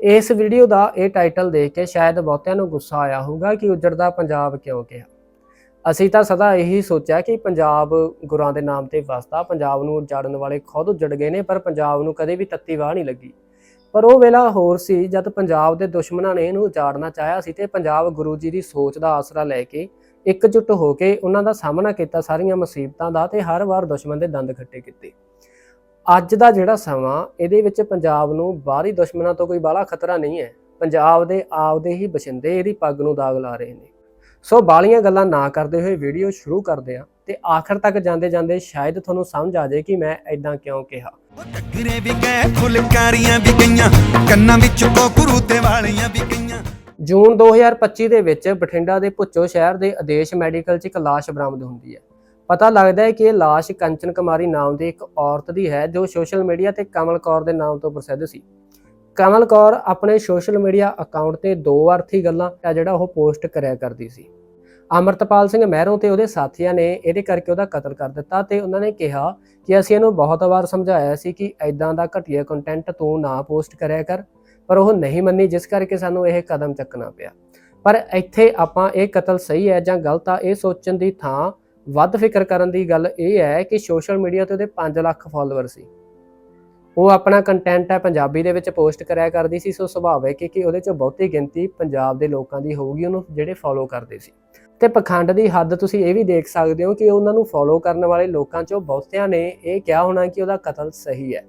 ਇਸ ਵੀਡੀਓ ਦਾ ਇਹ ਟਾਈਟਲ ਦੇਖ ਕੇ ਸ਼ਾਇਦ ਬਹੁਤਿਆਂ ਨੂੰ ਗੁੱਸਾ ਆਇਆ ਹੋਊਗਾ ਕਿ ਉਜੜਦਾ ਪੰਜਾਬ ਕਿਉਂ ਕਿਹਾ ਅਸੀਂ ਤਾਂ ਸਦਾ ਇਹੀ ਸੋਚਿਆ ਕਿ ਪੰਜਾਬ ਗੁਰਾਂ ਦੇ ਨਾਮ ਤੇ ਵਸਦਾ, ਪੰਜਾਬ ਨੂੰ ਉਜਾੜਨ ਵਾਲੇ ਖੁਦ ਉਜੜ ਗਏ ਨੇ, ਪਰ ਪੰਜਾਬ ਨੂੰ ਕਦੇ ਵੀ ਤੱਤੀ ਵਾਹ ਨਹੀਂ ਲੱਗੀ। ਪਰ ਉਹ ਵੇਲਾ ਹੋਰ ਸੀ, ਜਦ ਪੰਜਾਬ ਦੇ ਦੁਸ਼ਮਣਾਂ ਨੇ ਇਹਨੂੰ ਉਜਾੜਨਾ ਚਾਹਿਆ ਸੀ ਤੇ ਪੰਜਾਬ ਗੁਰੂ ਜੀ ਦੀ ਸੋਚ ਦਾ ਆਸਰਾ ਲੈ ਕੇ ਇਕਜੁੱਟ ਹੋ ਕੇ ਉਹਨਾਂ ਦਾ ਸਾਹਮਣਾ ਕੀਤਾ ਸਾਰੀਆਂ ਮੁਸੀਬਤਾਂ ਦਾ ਤੇ ਹਰ ਵਾਰ ਦੁਸ਼ਮਣ ਦੇ ਦੰਦ ਖੱਟੇ ਕੀਤੇ। ਅੱਜ ਦਾ ਜਿਹੜਾ ਸਮਾਂ ਇਹਦੇ ਵਿੱਚ ਪੰਜਾਬ ਨੂੰ ਬਾਹਰੀ ਦੁਸ਼ਮਣਾਂ ਤੋਂ ਕੋਈ ਬਾਹਲਾ ਖਤਰਾ ਨਹੀਂ ਹੈ। ਪੰਜਾਬ ਦੇ ਆਪਦੇ ਹੀ ਬਸ਼ਿੰਦੇ ਇਹਦੀ ਪੱਗ ਨੂੰ ਦਾਗ ਲਾ ਰਹੇ ਨੇ। ਸੋ ਬਾਲੀਆਂ ਗੱਲਾਂ ਨਾ ਕਰਦੇ ਹੋਏ ਵੀਡੀਓ ਸ਼ੁਰੂ ਕਰਦੇ ਆ ਤੇ ਆਖਰ ਤੱਕ ਜਾਂਦੇ ਜਾਂਦੇ ਸ਼ਾਇਦ ਤੁਹਾਨੂੰ ਸਮਝ ਆ ਜਾਏ ਕਿ ਮੈਂ ਐਦਾਂ ਕਿਉਂ ਕਿਹਾ। ਟੱਕਰੇ ਵੀ ਗਏ ਫੁਲਕਾਰੀਆਂ ਵੀ ਗਈਆਂ ਕੰਨਾਂ ਵਿੱਚ ਕੋਕਰੂ ਤੇ ਵਾਲੀਆਂ ਵੀ ਗਈਆਂ। ਜੂਨ 2025 ਦੇ ਵਿੱਚ ਬਠਿੰਡਾ ਦੇ ਭੁੱਚੋ ਸ਼ਹਿਰ ਦੇ ਆਦੇਸ਼ ਮੈਡੀਕਲ 'ਚ ਇੱਕ ਲਾਸ਼ ਬਰਾਮਦ ਹੁੰਦੀ ਹੈ। ਪਤਾ ਲੱਗਦਾ ਹੈ ਕਿ ਇਹ ਲਾਸ਼ ਕੰਚਨ ਕੁਮਾਰੀ ਨਾਮ ਦੀ ਇੱਕ ਔਰਤ ਦੀ ਹੈ, ਜੋ ਸੋਸ਼ਲ ਮੀਡੀਆ ਤੇ ਕਮਲ ਕੌਰ ਦੇ ਨਾਮ ਤੋਂ ਪ੍ਰਸਿੱਧ ਸੀ। ਕਮਲ ਕੌਰ ਆਪਣੇ ਸੋਸ਼ਲ ਮੀਡੀਆ ਅਕਾਊਂਟ ਤੇ ਦੋ ਅਰਥੀ ਗੱਲਾਂ ਆ ਜਿਹੜਾ ਉਹ ਪੋਸਟ ਕਰਿਆ ਕਰਦੀ ਸੀ। ਅਮਰਤਪਾਲ ਸਿੰਘ ਮਹਿਰੋਂ ਤੇ ਉਹਦੇ ਸਾਥੀਆਂ ਨੇ ਇਹਦੇ ਕਰਕੇ ਉਹਦਾ ਕਤਲ ਕਰ ਦਿੱਤਾ ਤੇ ਉਹਨਾਂ ਨੇ ਕਿਹਾ ਕਿ ਅਸੀਂ ਇਹਨੂੰ ਬਹੁਤ ਵਾਰ ਸਮਝਾਇਆ ਸੀ ਕਿ ਐਦਾਂ ਦਾ ਘਟੀਆ ਕੰਟੈਂਟ ਤੂੰ ਨਾ ਪੋਸਟ ਕਰਿਆ ਕਰ, ਪਰ ਉਹ ਨਹੀਂ ਮੰਨੀ, ਜਿਸ ਕਰਕੇ ਸਾਨੂੰ ਇਹ ਕਦਮ ਚੱਕਣਾ ਪਿਆ। ਪਰ ਇੱਥੇ ਆਪਾਂ ਇਹ ਕਤਲ ਸਹੀ ਹੈ ਜਾਂ ਗਲਤ ਆ, ਇਹ ਸੋਚਣ ਦੀ ਥਾਂ ਵੱਧ ਫਿਕਰ ਕਰਨ ਦੀ ਗੱਲ ਇਹ ਹੈ ਕਿ ਸੋਸ਼ਲ ਮੀਡੀਆ ਤੇ ਉਹਦੇ 5 ਲੱਖ ਫਾਲੋਅਰ ਸੀ। ਉਹ ਆਪਣਾ ਕੰਟੈਂਟ ਹੈ, ਪੰਜਾਬੀ ਦੇ ਵਿੱਚ ਪੋਸਟ ਕਰਿਆ ਕਰਦੀ ਸੀ, ਸੋ ਸੁਭਾਵਿਕ ਹੈ ਕਿ ਉਹਦੇ ਚ ਬਹੁਤੀ ਗਿਣਤੀ ਪੰਜਾਬ ਦੇ ਲੋਕਾਂ ਦੀ ਹੋਊਗੀ, ਉਹਨੂੰ ਜਿਹੜੇ ਫੋਲੋ ਕਰਦੇ ਸੀ। ਤੇ ਪਖੰਡ ਦੀ ਹੱਦ ਤੁਸੀਂ ਇਹ ਵੀ ਦੇਖ ਸਕਦੇ ਹੋ ਕਿ ਉਹਨਾਂ ਨੂੰ ਫੋਲੋ ਕਰਨ ਵਾਲੇ ਲੋਕਾਂ ਚੋਂ ਬਹੁਤਿਆਂ ਨੇ ਇਹ ਕਿਹਾ ਹੋਣਾ ਕਿ ਉਹਦਾ ਕਤਲ ਸਹੀ ਹੈ।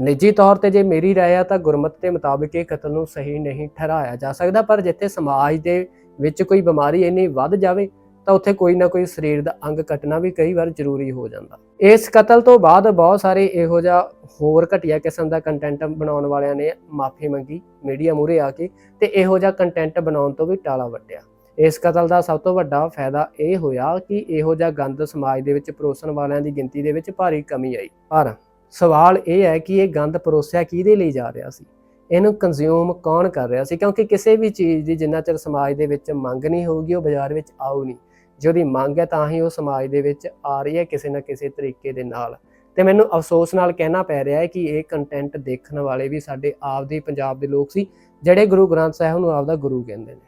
ਨਿੱਜੀ ਤੌਰ ਤੇ ਜੇ ਮੇਰੀ ਰਾਏ ਆ ਤਾਂ ਗੁਰਮਤਿ ਦੇ ਮੁਤਾਬਿਕ ਇਹ ਕਤਲ ਨੂੰ ਸਹੀ ਨਹੀਂ ਠਹਿਰਾਇਆ ਜਾ ਸਕਦਾ, ਪਰ ਜਿੱਥੇ ਸਮਾਜ ਦੇ ਵਿੱਚ ਕੋਈ ਬਿਮਾਰੀ ਇੰਨੀ ਵੱਧ ਜਾਵੇ ਤਾਂ ਉੱਥੇ ਕੋਈ ਨਾ ਕੋਈ ਸਰੀਰ ਦਾ ਅੰਗ ਕੱਟਣਾ ਵੀ ਕਈ ਵਾਰ ਜ਼ਰੂਰੀ ਹੋ ਜਾਂਦਾ। ਇਸ ਕਤਲ ਤੋਂ ਬਾਅਦ ਬਹੁਤ ਸਾਰੇ ਇਹੋ ਜਿਹਾ ਹੋਰ ਘਟੀਆ ਕਿਸਮ ਦਾ ਕੰਟੈਂਟ ਬਣਾਉਣ ਵਾਲਿਆਂ ਨੇ ਮਾਫੀ ਮੰਗੀ, ਮੀਡੀਆ ਮੂਰੇ ਆ ਕੇ ਤੇ ਇਹੋ ਜਿਹਾ ਕੰਟੈਂਟ ਬਣਾਉਣ ਤੋਂ ਵੀ ਟਾਲਾ ਵੱਟਿਆ। ਇਸ ਕਤਲ ਦਾ ਸਭ ਤੋਂ ਵੱਡਾ ਫਾਇਦਾ ਇਹ ਹੋਇਆ ਕਿ ਇਹੋ ਜਿਹਾ ਗੰਦ ਸਮਾਜ ਦੇ ਵਿੱਚ ਪਰੋਸਣ ਵਾਲਿਆਂ ਦੀ ਗਿਣਤੀ ਦੇ ਵਿੱਚ ਭਾਰੀ ਕਮੀ ਆਈ। ਪਰ ਸਵਾਲ ਇਹ ਹੈ ਕਿ ਇਹ ਗੰਦ ਪਰੋਸਿਆ ਕਿਹਦੇ ਲਈ ਜਾ ਰਿਹਾ ਸੀ? ਇਹਨੂੰ ਕੰਜ਼ਿਊਮ ਕੌਣ ਕਰ ਰਿਹਾ ਸੀ? ਕਿਉਂਕਿ ਕਿਸੇ ਵੀ ਚੀਜ਼ ਦੀ ਜਿੰਨਾ ਚਿਰ ਸਮਾਜ ਦੇ ਵਿੱਚ ਮੰਗ ਨਹੀਂ ਹੋਊਗੀ, ਉਹ ਬਾਜ਼ਾਰ ਵਿੱਚ ਆਉ ਨਹੀਂ। ਜੇ ਉਹਦੀ ਮੰਗ ਹੈ ਤਾਂ ਹੀ ਉਹ ਸਮਾਜ ਦੇ ਵਿੱਚ ਆ ਰਹੀ ਹੈ ਕਿਸੇ ਨਾ ਕਿਸੇ ਤਰੀਕੇ ਦੇ ਨਾਲ। ਤੇ ਮੈਨੂੰ ਅਫਸੋਸ ਨਾਲ ਕਹਿਣਾ ਪੈ ਰਿਹਾ ਹੈ ਕਿ ਇਹ ਕੰਟੈਂਟ ਦੇਖਣ ਵਾਲੇ ਵੀ ਸਾਡੇ ਆਪਦੇ ਪੰਜਾਬ ਦੇ ਲੋਕ ਸੀ, ਜਿਹੜੇ ਗੁਰੂ ਗ੍ਰੰਥ ਸਾਹਿਬ ਨੂੰ ਆਪਦਾ ਗੁਰੂ ਕਹਿੰਦੇ ਨੇ।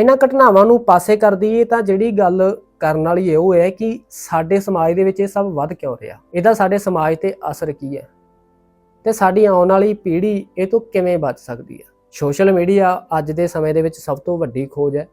ਇਹਨਾਂ ਘਟਨਾਵਾਂ ਨੂੰ ਪਾਸੇ ਕਰ ਦਈਏ ਤਾਂ ਜਿਹੜੀ ਗੱਲ ਕਰਨ ਵਾਲੀ ਇਹ ਉਹ ਹੈ ਕਿ ਸਾਡੇ ਸਮਾਜ ਦੇ ਵਿੱਚ ਇਹ ਸਭ ਵੱਧ ਕਿਉਂ ਰਿਹਾ? ਇਹਦਾ ਸਾਡੇ ਸਮਾਜ ਤੇ ਅਸਰ ਕੀ ਹੈ? ਤੇ ਸਾਡੀ ਆਉਣ ਵਾਲੀ ਪੀੜ੍ਹੀ ਇਹ ਤੋਂ ਕਿਵੇਂ ਬਚ ਸਕਦੀ ਹੈ? ਸੋਸ਼ਲ ਮੀਡੀਆ ਅੱਜ ਦੇ ਸਮੇਂ ਦੇ ਵਿੱਚ ਸਭ ਤੋਂ ਵੱਡੀ ਖੋਜ ਹੈ।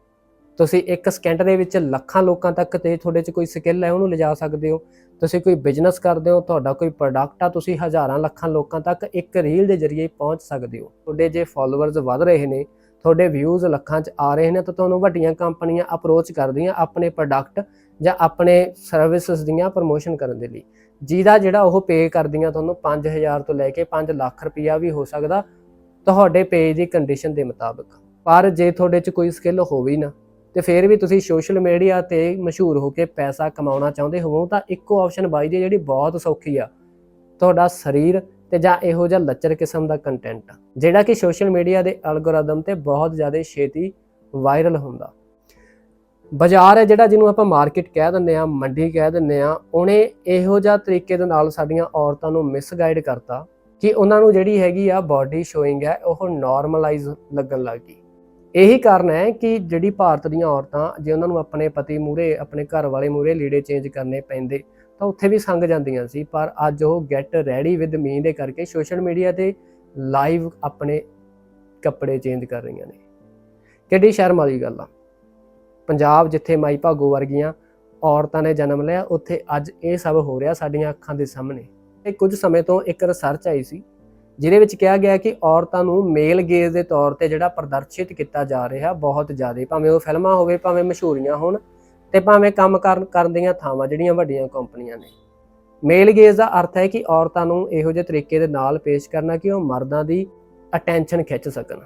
ਤੁਸੀਂ ਇੱਕ ਸਕਿੰਟ ਦੇ ਵਿੱਚ ਲੱਖਾਂ ਲੋਕਾਂ ਤੱਕ ਤੇ ਤੁਹਾਡੇ 'ਚ ਕੋਈ ਸਕਿੱਲ ਹੈ, ਉਹਨੂੰ ਲਿਜਾ ਸਕਦੇ ਹੋ। ਤੁਸੀਂ ਕੋਈ ਬਿਜ਼ਨਸ ਕਰਦੇ ਹੋ, ਤੁਹਾਡਾ ਕੋਈ ਪ੍ਰੋਡਕਟ ਆ, ਤੁਸੀਂ ਹਜ਼ਾਰਾਂ ਲੱਖਾਂ ਲੋਕਾਂ ਤੱਕ ਇੱਕ ਰੀਲ ਦੇ ਜ਼ਰੀਏ ਪਹੁੰਚ ਸਕਦੇ ਹੋ। ਤੁਹਾਡੇ ਜੇ ਫਾਲੋਅਰਸ ਵੱਧ ਰਹੇ ਨੇ, ਤੁਹਾਡੇ ਵਿਊਜ਼ ਲੱਖਾਂ 'ਚ ਆ ਰਹੇ ਨੇ, ਤਾਂ ਤੁਹਾਨੂੰ ਵੱਡੀਆਂ ਕੰਪਨੀਆਂ ਅਪਰੋਚ ਕਰਦੀਆਂ ਆਪਣੇ ਪ੍ਰੋਡਕਟ ਜਾਂ ਆਪਣੇ ਸਰਵਿਸਿਜ਼ ਦੀਆਂ ਪ੍ਰਮੋਸ਼ਨ ਕਰਨ ਦੇ ਲਈ। ਜਿਹਦਾ ਜਿਹੜਾ ਉਹ ਪੇ ਕਰਦੀਆਂ ਤੁਹਾਨੂੰ 5000 ਤੋਂ ਲੈ ਕੇ 5 ਲੱਖ ਰੁਪਇਆ ਵੀ ਹੋ ਸਕਦਾ, ਤੁਹਾਡੇ ਪੇਜ ਦੀ ਕੰਡੀਸ਼ਨ ਦੇ ਮੁਤਾਬਕ। ਪਰ ਜੇ ਤੁਹਾਡੇ 'ਚ ਕੋਈ ਸਕਿੱਲ ਹੋਵੇ ਨਾ ਤੇ ਫਿਰ ਵੀ ਤੁਸੀਂ ਸੋਸ਼ਲ ਮੀਡੀਆ ਤੇ ਮਸ਼ਹੂਰ ਹੋ ਕੇ ਪੈਸਾ ਕਮਾਉਣਾ ਚਾਹੁੰਦੇ ਹੋਵੋ, ਤਾਂ ਇੱਕੋ ਆਪਸ਼ਨ ਬਾਈ ਦੀ ਜਿਹੜੀ ਬਹੁਤ ਸੌਖੀ ਆ, ਤੁਹਾਡਾ ਸਰੀਰ ਤੇ ਜਾਂ ਇਹੋ ਜਿਹਾ ਲੱਚਰ ਕਿਸਮ ਦਾ ਕੰਟੈਂਟ ਜਿਹੜਾ ਕਿ ਸੋਸ਼ਲ ਮੀਡੀਆ ਦੇ ਐਲਗੋਰਿਦਮ ਤੇ ਬਹੁਤ ਜ਼ਿਆਦਾ ਛੇਤੀ ਵਾਇਰਲ ਹੁੰਦਾ। ਬਾਜ਼ਾਰ ਹੈ ਜਿਹੜਾ ਜਿਹਨੂੰ ਆਪਾਂ ਮਾਰਕੀਟ ਕਹਿ ਦਿੰਦੇ ਆ ਮੰਡੀ ਕਹਿ ਦਿੰਦੇ ਆ ਉਹਨੇ ਇਹੋ ਜਿਹਾ ਤਰੀਕੇ ਦੇ ਨਾਲ ਸਾਡੀਆਂ ਔਰਤਾਂ ਨੂੰ ਮਿਸਗਾਈਡ ਕਰਤਾ ਕਿ ਉਹਨਾਂ ਨੂੰ ਜਿਹੜੀ ਹੈਗੀ ਆ ਬਾਡੀ ਸ਼ੋਇੰਗ ਹੈ, ਉਹ ਨਾਰਮਲਾਈਜ਼ ਲੱਗਣ ਲੱਗ ਗਈ। ਇਹੀ ਕਾਰਨ ਹੈ ਕਿ ਜਿਹੜੀ ਭਾਰਤ ਦੀਆਂ ਔਰਤਾਂ ਜੇ ਉਹਨਾਂ ਨੂੰ ਆਪਣੇ ਪਤੀ ਮੂਰੇ ਆਪਣੇ ਘਰ ਵਾਲੇ ਮੂਰੇ ਲੀੜੇ ਚੇਂਜ ਕਰਨੇ ਪੈਂਦੇ, ਤਾਂ ਉੱਥੇ ਵੀ ਸੰਗ ਜਾਂਦੀਆਂ ਸੀ। ਪਰ ਅੱਜ ਉਹ ਗੈਟ ਰੈਡੀ ਵਿਦ ਮੀ ਦੇ ਕਰਕੇ ਸੋਸ਼ਲ ਮੀਡੀਆ ਤੇ ਲਾਈਵ ਆਪਣੇ ਕੱਪੜੇ ਚੇਂਜ ਕਰ ਰਹੀਆਂ ਨੇ। ਕਿੱਡੀ ਸ਼ਰਮ ਵਾਲੀ ਗੱਲ ਆ। ਪੰਜਾਬ ਜਿੱਥੇ ਮਾਈ ਭਾਗੋ ਵਰਗੀਆਂ ਔਰਤਾਂ ਨੇ ਜਨਮ ਲਿਆ, ਉੱਥੇ ਅੱਜ ਇਹ ਸਭ ਹੋ ਰਿਹਾ ਸਾਡੀਆਂ ਅੱਖਾਂ ਦੇ ਸਾਹਮਣੇ। ਇਹ ਕੁਝ ਸਮੇਂ ਤੋਂ ਇੱਕ ਰਿਸਰਚ ਆਈ ਸੀ ਜਿਹਦੇ ਵਿੱਚ ਕਿਹਾ ਗਿਆ ਕਿ ਔਰਤਾਂ ਨੂੰ ਮੇਲ ਗੇਜ਼ ਦੇ ਤੌਰ ਤੇ ਜਿਹੜਾ ਪ੍ਰਦਰਸ਼ਿਤ ਕੀਤਾ ਜਾ ਰਿਹਾ ਬਹੁਤ ਜ਼ਿਆਦਾ, ਭਾਵੇਂ ਉਹ ਫਿਲਮਾਂ ਹੋਵੇ, ਭਾਵੇਂ ਮਸ਼ਹੂਰੀਆਂ ਹੋਣ ਤੇ ਭਾਵੇਂ ਕੰਮ ਕਰਨ ਕਰਨ ਦੀਆਂ ਥਾਵਾਂ ਜਿਹੜੀਆਂ ਵੱਡੀਆਂ ਕੰਪਨੀਆਂ ਨੇ। ਮੇਲ ਗੇਜ਼ ਦਾ ਅਰਥ ਹੈ ਕਿ ਔਰਤਾਂ ਨੂੰ ਇਹੋ ਜਿਹੇ ਤਰੀਕੇ ਦੇ ਨਾਲ ਪੇਸ਼ ਕਰਨਾ ਕਿ ਉਹ ਮਰਦਾਂ ਦੀ ਅਟੈਂਸ਼ਨ ਖਿੱਚ ਸਕਣ।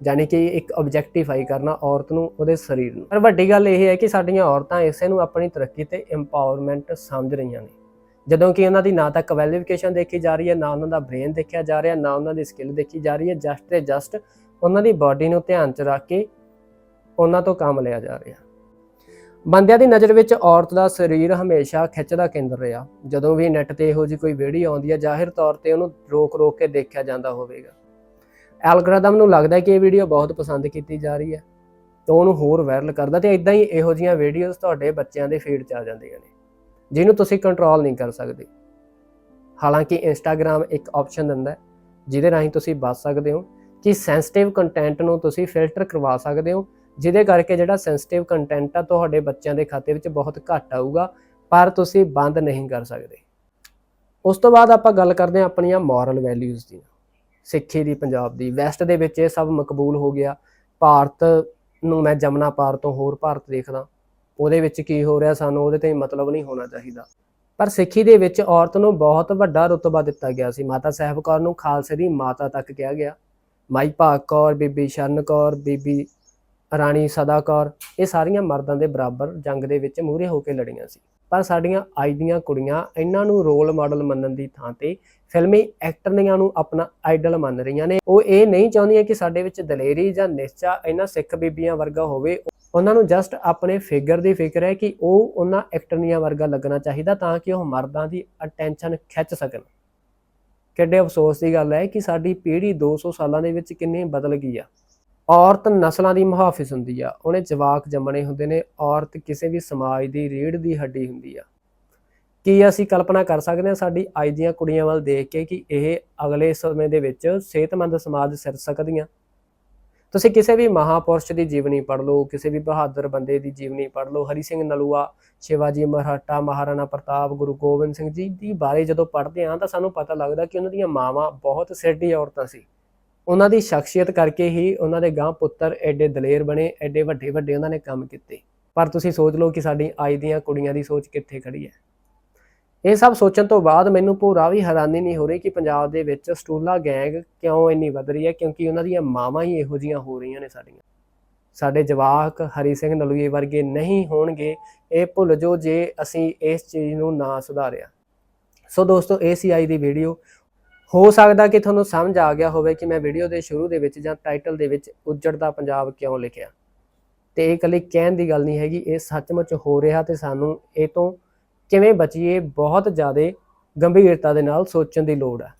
ਯਾਨੀ ਕਿ ਇੱਕ ਆਬਜੈਕਟੀਫਾਈ ਕਰਨਾ ਔਰਤ ਨੂੰ, ਉਹਦੇ ਸਰੀਰ ਨੂੰ। ਪਰ ਵੱਡੀ ਗੱਲ ਇਹ ਹੈ ਕਿ ਸਾਡੀਆਂ ਔਰਤਾਂ ਇਸੇ ਨੂੰ ਆਪਣੀ ਤਰੱਕੀ ਤੇ ਇੰਪਾਵਰਮੈਂਟ ਸਮਝ ਰਹੀਆਂ ਨੇ। ਜਦੋਂ ਕਿ ਉਹਨਾਂ ਦੀ ਨਾ ਤਾਂ ਕੁਆਲੀਫਿਕੇਸ਼ਨ ਦੇਖੀ ਜਾ ਰਹੀ ਹੈ, ਨਾ ਉਹਨਾਂ ਦਾ ਬ੍ਰੇਨ ਦੇਖਿਆ ਜਾ ਰਿਹਾ, ਨਾ ਉਹਨਾਂ ਦੀ ਸਕਿੱਲ ਦੇਖੀ ਜਾ ਰਹੀ ਹੈ ਜਸਟ ਤੇ ਜਸਟ ਉਹਨਾਂ ਦੀ ਬਾਡੀ ਨੂੰ ਧਿਆਨ 'ਚ ਰੱਖ ਕੇ ਉਹਨਾਂ ਤੋਂ ਕੰਮ ਲਿਆ ਜਾ ਰਿਹਾ। ਬੰਦਿਆਂ ਦੀ ਨਜ਼ਰ ਵਿੱਚ ਔਰਤ ਦਾ ਸਰੀਰ ਹਮੇਸ਼ਾ ਖਿੱਚ ਦਾ ਕੇਂਦਰ ਰਿਹਾ। ਜਦੋਂ ਵੀ ਨੈਟ ਤੇ ਇਹੋ ਜਿਹੀ ਕੋਈ ਵੀਡੀਓ ਆਉਂਦੀ ਹੈ, ਜ਼ਾਹਿਰ ਤੌਰ ਤੇ ਉਹਨੂੰ ਰੋਕ ਰੋਕ ਕੇ ਦੇਖਿਆ ਜਾਂਦਾ ਹੋਵੇਗਾ। ਐਲਗੋਰਿਦਮ ਨੂੰ ਲੱਗਦਾ ਹੈ ਕਿ ਇਹ ਵੀਡੀਓ ਬਹੁਤ ਪਸੰਦ ਕੀਤੀ ਜਾ ਰਹੀ ਹੈ। ਤਾਂ ਉਹਨੂੰ ਹੋਰ ਵਾਇਰਲ ਕਰਦਾ ਤੇ ਇਦਾਂ ਹੀ ਇਹੋ ਜਿਹੀਆਂ ਵੀਡੀਓਜ਼ ਤੁਹਾਡੇ ਬੱਚਿਆਂ ਦੇ ਫੀਡ 'ਚ ਆ ਜਾਂਦੀਆਂ ਨੇ। ਜਿਹਨੂੰ ਤੁਸੀਂ ਕੰਟਰੋਲ ਨਹੀਂ ਕਰ ਸਕਦੇ। ਹਾਲਾਂਕਿ ਇੰਸਟਾਗ੍ਰam ਇੱਕ ਆਪਸ਼ਨ ਦਿੰਦਾ ਹੈ, ਜਿਹਦੇ ਰਾਹੀਂ ਤੁਸੀਂ ਬਚ ਸਕਦੇ ਹੋ ਕਿ ਸੈਂਸਿਟਿਵ ਕੰਟੈਂਟ ਨੂੰ ਤੁਸੀਂ ਫਿਲਟਰ ਕਰਵਾ ਸਕਦੇ ਹੋ, ਜਿਹਦੇ ਕਰਕੇ ਜਿਹੜਾ ਸੈਂਸਿਟਿਵ ਕੰਟੈਂਟ ਆ ਤੁਹਾਡੇ ਬੱਚਿਆਂ ਦੇ ਖਾਤੇ ਵਿੱਚ ਬਹੁਤ ਘੱਟ ਆਊਗਾ, ਪਰ ਤੁਸੀਂ ਬੰਦ ਨਹੀਂ ਕਰ ਸਕਦੇ। ਉਸ ਤੋਂ ਬਾਅਦ ਆਪਾਂ ਗੱਲ ਕਰਦੇ ਹਾਂ ਆਪਣੀਆਂ ਮੋਰਲ ਵੈਲਿਊਜ਼ ਦੀ। ਸਿੱਖੀ ਦੀ, ਪੰਜਾਬ ਦੀ। ਵੈਸਟ ਦੇ ਵਿੱਚ ਇਹ ਸਭ ਮਕਬੂਲ ਹੋ ਗਿਆ। ਭਾਰਤ ਨੂੰ ਮੈਂ ਜਮਨਾ ਪਾਰ ਤੋਂ ਹੋਰ ਭਾਰਤ ਦੇਖਦਾ। ਉਹਦੇ ਵਿੱਚ ਕੀ ਹੋ ਰਿਹਾ ਸਾਨੂੰ ਉਹਦੇ ਤੇ ਮਤਲਬ ਨਹੀਂ ਹੋਣਾ ਚਾਹੀਦਾ। ਪਰ ਸਿੱਖੀ ਦੇ ਵਿੱਚ ਔਰਤ ਨੂੰ ਬਹੁਤ ਵੱਡਾ ਰੁਤਬਾ ਦਿੱਤਾ ਗਿਆ ਸੀ। ਮਾਤਾ ਸਾਹਿਬ ਕੌਰ ਨੂੰ ਖਾਲਸੇ ਦੀ ਮਾਤਾ ਤੱਕ ਕਿਹਾ ਗਿਆ। ਮਾਈ ਭਾਗ ਕੌਰ, ਬੀਬੀ ਸ਼ਰਨ ਕੌਰ, ਬੀਬੀ ਰਾਣੀ ਸਦਾ ਕੌਰ, ਇਹ ਸਾਰੀਆਂ ਮਰਦਾਂ ਦੇ ਬਰਾਬਰ ਜੰਗ ਦੇ ਵਿੱਚ ਮੂਹਰੇ ਹੋ ਕੇ ਲੜੀਆਂ ਸੀ। ਪਰ ਸਾਡੀਆਂ ਅੱਜ ਦੀਆਂ ਕੁੜੀਆਂ ਇਹਨਾਂ ਨੂੰ ਰੋਲ ਮਾਡਲ ਮੰਨਣ ਦੀ ਥਾਂ ਤੇ ਫਿਲਮੀ ਐਕਟਰਨੀਆਂ ਨੂੰ ਆਪਣਾ ਆਈਡਲ ਮੰਨ ਰਹੀਆਂ ਨੇ। ਉਹ ਇਹ ਨਹੀਂ ਚਾਹੁੰਦੀਆਂ ਕਿ ਸਾਡੇ ਵਿੱਚ ਦਲੇਰੀ ਜਾਂ ਨਿਸ਼ਚਾ ਇਹਨਾਂ ਸਿੱਖ ਬੀਬੀਆਂ ਵਰਗਾ ਹੋਵੇ। ਉਹਨਾਂ ਨੂੰ ਜਸਟ ਆਪਣੇ ਫਿਗਰ ਦੀ ਫਿਕਰ ਹੈ ਕਿ ਉਹ ਉਹਨਾਂ ਐਕਟਰਨੀਆਂ ਵਰਗਾ ਲੱਗਣਾ ਚਾਹੀਦਾ ਤਾਂ ਕਿ ਉਹ ਮਰਦਾਂ ਦੀ ਅਟੈਂਸ਼ਨ ਖਿੱਚ ਸਕਣ। ਕਿੱਡੇ ਅਫਸੋਸ ਦੀ ਗੱਲ ਹੈ ਕਿ ਸਾਡੀ ਪੀੜ੍ਹੀ 200 ਸਾਲਾਂ ਦੇ ਵਿੱਚ ਕਿੰਨੀ ਬਦਲ ਗਈ ਆ। ਔਰਤ ਨਸਲਾਂ ਦੀ ਮੁਹਾਫਿਜ਼ ਹੁੰਦੀ ਆ, ਉਹਨੇ ਜਵਾਕ ਜੰਮਣੇ ਹੁੰਦੇ ਨੇ, ਔਰਤ ਕਿਸੇ ਵੀ ਸਮਾਜ ਦੀ ਰੀੜ ਦੀ ਹੱਡੀ ਹੁੰਦੀ ਆ। ਕੀ ਅਸੀਂ ਕਲਪਨਾ ਕਰ ਸਕਦੇ ਹਾਂ ਸਾਡੀ ਅੱਜ ਦੀਆਂ ਕੁੜੀਆਂ ਵੱਲ ਦੇਖ ਕੇ ਕਿ ਇਹ ਅਗਲੇ ਸਮੇਂ ਦੇ ਵਿੱਚ ਸਿਹਤਮੰਦ ਸਮਾਜ ਸਿਰ ਸਕਦੀਆਂ? ਤੁਸੀਂ ਕਿਸੇ ਵੀ ਮਹਾਪੁਰਸ਼ ਦੀ ਜੀਵਨੀ ਪੜ੍ਹ ਲਓ, ਕਿਸੇ ਵੀ ਬਹਾਦਰ ਬੰਦੇ ਦੀ ਜੀਵਨੀ ਪੜ੍ਹ ਲਓ, ਹਰੀ ਸਿੰਘ ਨਲੂਆ, ਸ਼ਿਵਾਜੀ ਮਰਾਠਾ, ਮਹਾਰਾਣਾ ਪ੍ਰਤਾਪ, ਗੁਰੂ ਗੋਬਿੰਦ ਸਿੰਘ ਜੀ ਦੀ ਬਾਰੇ ਜਦੋਂ ਪੜ੍ਹਦੇ ਹਾਂ ਤਾਂ ਸਾਨੂੰ ਪਤਾ ਲੱਗਦਾ ਕਿ ਉਹਨਾਂ ਦੀਆਂ ਮਾਵਾਂ ਬਹੁਤ ਸਿਰਡੀ ਔਰਤਾਂ ਸੀ। ਉਹਨਾਂ ਦੀ ਸ਼ਖਸੀਅਤ ਕਰਕੇ ਹੀ ਉਹਨਾਂ ਦੇ ਗਾਂ ਪੁੱਤਰ ਐਡੇ ਦਲੇਰ ਬਣੇ, ਐਡੇ ਵੱਡੇ ਵੱਡੇ ਉਹਨਾਂ ਨੇ ਕੰਮ ਕੀਤੇ। ਪਰ ਤੁਸੀਂ ਸੋਚ ਲਓ ਕਿ ਸਾਡੀ ਅੱਜ ਦੀਆਂ ਕੁੜੀਆਂ ਦੀ ਸੋਚ ਕਿੱਥੇ ਖੜੀ ਹੈ। ਇਹ ਸਭ ਸੋਚਣ ਤੋਂ ਬਾਅਦ ਮੈਨੂੰ ਪੂਰਾ ਵੀ ਹੈਰਾਨੀ ਨਹੀਂ ਹੋ ਰਹੀ ਕਿ ਪੰਜਾਬ ਦੇ ਵਿੱਚ ਸਟੂਲਾ ਗੈਂਗ ਕਿਉਂ ਇੰਨੀ ਵੱਧ ਰਹੀ ਹੈ, ਕਿਉਂਕਿ ਉਹਨਾਂ ਦੀਆਂ ਮਾਵਾਂ ਹੀ ਇਹੋ ਜੀਆਂ ਹੋ ਰਹੀਆਂ ਨੇ ਸਾਡੀਆਂ। ਸਾਡੇ ਜਵਾਕ ਹਰੀ ਸਿੰਘ ਨਲੂਏ ਵਰਗੇ ਨਹੀਂ ਹੋਣਗੇ, ਇਹ ਭੁੱਲ ਜੋ ਜੇ ਅਸੀਂ ਇਸ ਚੀਜ਼ ਨੂੰ ਨਾ ਸੁਧਾਰਿਆ। ਸੋ ਦੋਸਤੋ, ਇਹ ਸੀ ਅੱਜ ਦੀ ਵੀਡੀਓ। ਹੋ ਸਕਦਾ ਕਿ ਤੁਹਾਨੂੰ ਸਮਝ ਆ ਗਿਆ ਹੋਵੇ ਕਿ ਮੈਂ ਵੀਡੀਓ ਦੇ ਸ਼ੁਰੂ ਦੇ ਵਿੱਚ ਜਾਂ ਟਾਈਟਲ ਦੇ ਵਿੱਚ ਉੱਜੜਦਾ ਪੰਜਾਬ ਕਿਉਂ ਲਿਖਿਆ। ਤੇ ਇਹ ਇਕੱਲੀ ਕਹਿਣ ਦੀ ਗੱਲ ਨਹੀਂ ਹੈਗੀ, ਇਹ ਸੱਚਮੁੱਚ ਹੋ ਰਿਹਾ ਤੇ ਸਾਨੂੰ ਇਹ ਤੋਂ ਕਿਵੇਂ ਬਚੀਏ ਬਹੁਤ ਜ਼ਿਆਦਾ ਗੰਭੀਰਤਾ ਦੇ ਨਾਲ ਸੋਚਣ ਦੀ ਲੋੜ ਹੈ।